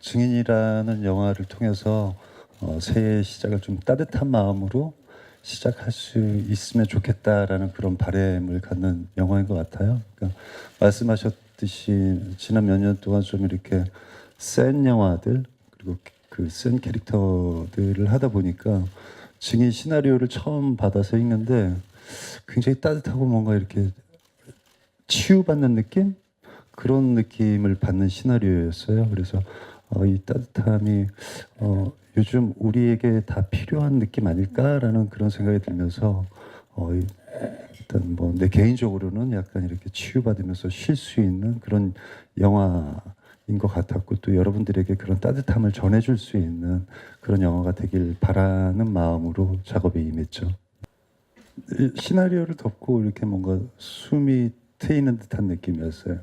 증인이라는 영화를 통해서 어, 새해 시작을 좀 따뜻한 마음으로 시작할 수 있으면 좋겠다라는 그런 바램을 갖는 영화인 것 같아요. 그러니까 말씀하셨듯이 지난 몇 년 동안 좀 이렇게 센 영화들 그리고 그 센 캐릭터들을 하다 보니까 증인 시나리오를 처음 받아서 읽는데 굉장히 따뜻하고 뭔가 이렇게 치유받는 느낌 그런 느낌을 받는 시나리오였어요. 그래서 어, 이 따뜻함이 어, 요즘 우리에게 다 필요한 느낌 아닐까라는 그런 생각이 들면서 어, 이- 일단 뭐 내 개인적으로는 약간 이렇게 치유받으면서 쉴 수 있는 그런 영화인 것 같았고 또 여러분들에게 그런 따뜻함을 전해줄 수 있는 그런 영화가 되길 바라는 마음으로 작업에 임했죠. 이 시나리오를 덮고 이렇게 뭔가 숨이 트이는 듯한 느낌이었어요.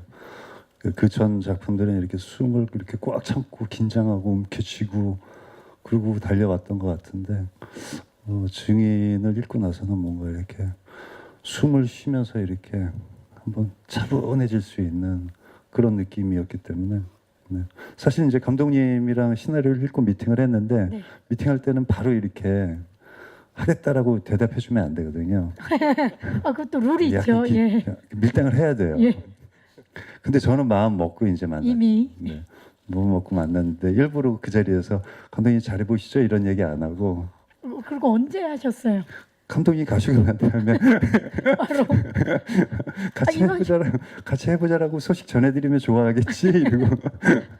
그 전 작품들은 이렇게 숨을 이렇게 꽉 참고 긴장하고 움켜쥐고 그러고 달려왔던 것 같은데 어, 증인을 읽고 나서는 뭔가 이렇게 숨을 쉬면서 이렇게 한번 차분해질 수 있는 그런 느낌이었기 때문에 네. 사실 이제 감독님이랑 시나리오를 읽고 미팅을 했는데 네. 미팅할 때는 바로 이렇게 하겠다라고 대답해주면 안 되거든요. 아, 그것도 룰이 있죠. 기- 예. 밀당을 해야 돼요. 예. 근데 저는 마음 먹고 이제 만났. 이미 네. 마음 먹고 만났는데 일부러 그 자리에서 감독님 잘해 보시죠 이런 얘기 안 하고 어, 그리고 언제 하셨어요? 감독님 가시고 난 다음에 바로 같이 아, 이거- 해보자라고 같이 해보자라고 소식 전해드리면 좋아하겠지 이러고